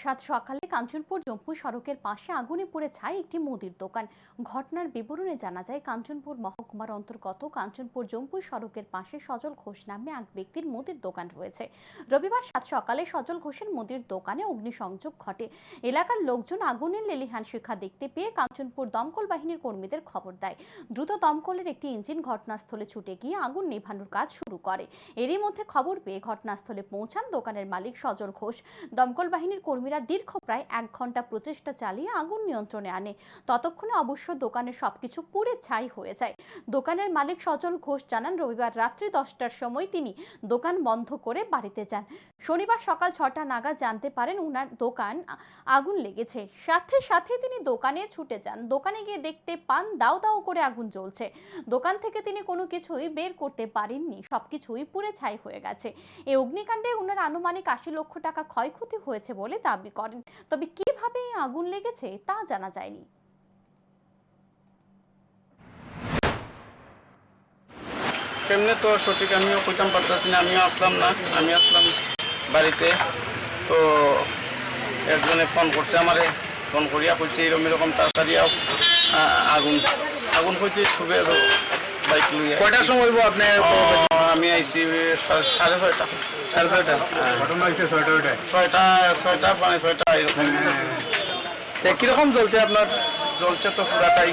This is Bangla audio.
সাত সকালে কাঞ্চনপুর জম্মু সড়কের পাশে আগুনে পড়ে ছাই একটি মুদির দোকান। ঘটনার বিবরণে জানা যায়, কাঞ্চনপুর মহকুমার অন্তর্গত কাঞ্চনপুর জম্মু সড়কের পাশে সজল ঘোষ নামে এক ব্যক্তির মুদির দোকান রয়েছে। রবিবার সাত সকালে সজল ঘোষের মুদির দোকানে অগ্নিসংযোগ ঘটে। এলাকার লোকজন আগুনের লেলিহান শিক্ষা দেখতে পেয়ে কাঞ্চনপুর দমকল বাহিনীর কর্মীদের খবর দেয়। দ্রুত দমকলের একটি ইঞ্জিন ঘটনাস্থলে ছুটে গিয়ে আগুন নেভানোর কাজ শুরু করে। এরই মধ্যে খবর পেয়ে ঘটনাস্থলে পৌঁছান দোকানের মালিক সজল ঘোষ। দমকল বাহিনীর কর্মীরা দীর্ঘ প্রায় এক ঘণ্টা প্রচেষ্টা চালিয়ে আগুন নিয়ন্ত্রণে আনে। ততক্ষণে অবশ্য দোকানের সবকিছু পুড়ে ছাই হয়ে যায়। দোকানের মালিক সজল ঘোষ জানান, রবিবার রাত্রি দশটার সময় তিনি দোকান বন্ধ করে বাড়িতে যান। শনিবার সকাল ছটা নাগাদ জানতে পারেন উনার দোকান আগুন লেগেছে। সাথে সাথে তিনি দোকানে ছুটে যান। দোকানে গিয়ে দেখতে পান, দাও দাও করে আগুন জ্বলছে। দোকান থেকে তিনি কোনো কিছুই বের করতে পারেননি। সবকিছুই পুড়ে ছাই হয়ে গেছে। এই অগ্নিকাণ্ডে উনার আনুমানিক আশি লক্ষ টাকা ক্ষয়ক্ষতি হয়েছে বলে দাবি করেন। তবে কীভাবে এই আগুন লেগেছে তা জানা যায়নি। কেমনে তো সঠিক আমিও কইতাম পারতেছি না আমিও আসলাম না আমি আসলাম বাড়িতে। তো একজনে ফোন করছে আমারে ফোন করিয়া কইছে এরকম এরকম তাড়াতাড়ি আগুন। আগুন হইতে ছুবে বাইক লইয়া। কয়টার সময় হইব আপনি আমি আইসি সাড়ে ছয়টা। সাড়ে ছয়টা। হ্যাঁ। ছয়টা ছয়টা মানে ছয়টা এরকম। কীরকম চলছে আপনার? জ্বলছে তো পুরাটাই।